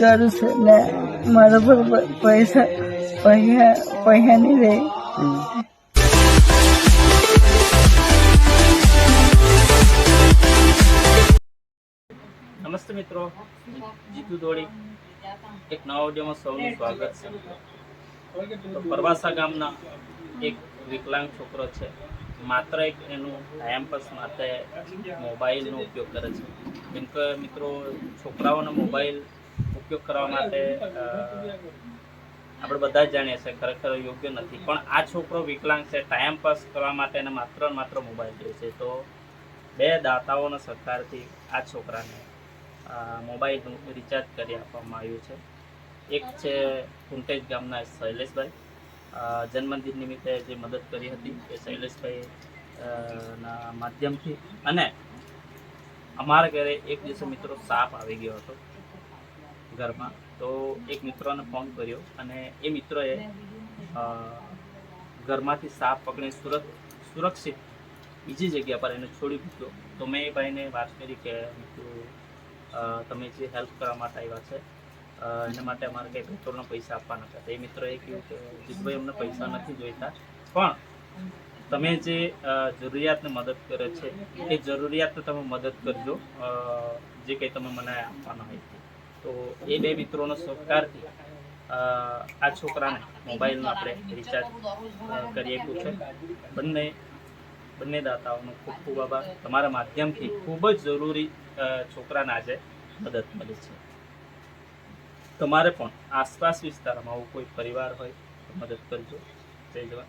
કરું છું. ને મારા પર પૈસા પૈસા પૈસા નહીં રહે નમસ્તે મિત્રો. જીતુ ધોળી એક નવા ઓડિયોમાં સૌનું સ્વાગત છે. પરવાસા ગામના એક વિકલાંગ છોકરો છે. માત્ર એક એનું ટાઈમપાસ માટે મોબાઈલનો ઉપયોગ કરે છે. કેમ કે મિત્રો, છોકરાઓના મોબાઈલ ઉપયોગ કરવા માટે આપણે બધા જ જાણીએ છીએ, ખરેખર યોગ્ય નથી. પણ આ છોકરો વિકલાંગ છે, ટાઈમ પાસ કરવા માટે એને માત્ર માત્ર મોબાઈલ જોઈએ છે. તો બે દાતાઓના સહકારથી આ છોકરાને મોબાઈલનું રિચાર્જ કરી આપવામાં આવ્યું છે. એક છે કુંટેજ ગામના શૈલેષભાઈ. જન્મદિન નિમિત્તે જે મદદ કરી હતી એ શૈલેષભાઈ ના માધ્યમથી. અને અમારા ઘરે એક દિવસે મિત્રો સાપ આવી ગયો હતો. ઘરમાં, તો એક મિત્રોને ફોન કર્યો અને એ મિત્રોએ ઘરમાંથી સાપ પકડી સુરત, સુરક્ષિત બીજી જગ્યા પર એને છોડી દીધો. તો મેં એ ભાઈને વાત કરી કે, મિત્રો તમે જે હેલ્પ કરવા માટે આવ્યા છે એના માટે અમારે કંઈ પેટ્રોલના પૈસા આપવાના હતા તો એ મિત્રોએ કહ્યું કે, જીતભાઈ, અમને પૈસા નથી જોઈતા, પણ તમે જે જરૂરિયાતને મદદ કરે છે, એ જરૂરિયાતને તમે મદદ કરજો જે કંઈ તમે મને આપવાના હોય તે. એ બે મિત્રોનો સહકારથી આ છોકરાને મોબાઈલનું આપણે રિચાર્જ કરી આપ્યું છે બંને બંને દાતાઓનો ખૂબ ખૂબ આભાર. તમારા માધ્યમથી ખૂબ જ જરૂરી છોકરાને આજે મદદ મળી છે. તમારે પણ આસપાસ વિસ્તારમાં આવું કોઈ પરિવાર હોય તો મદદ કરજો. જય જવાન.